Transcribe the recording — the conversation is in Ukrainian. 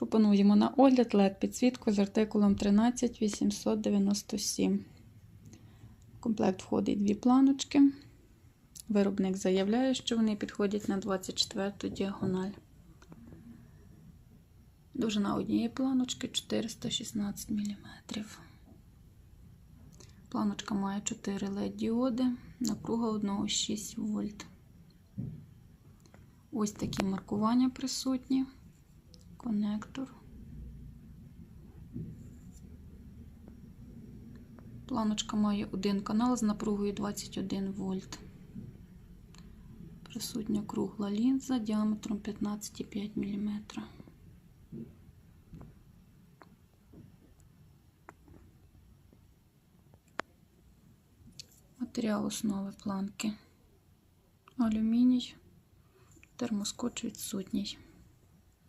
Пропонуємо на огляд LED підсвітку з артикулом 13897. В комплект входить дві планочки. Виробник заявляє, що вони підходять на 24 діагональ. Довжина однієї планочки 416 мм. Планочка має 4 LED-діоди, напруга 1,6 вольт. Ось такі маркування присутні. Конектор. Планочка має один канал з напругою 21 вольт. Присутня кругла лінза діаметром 15,5 мм. Матеріал основи планки. Алюміній, термоскоч відсутній.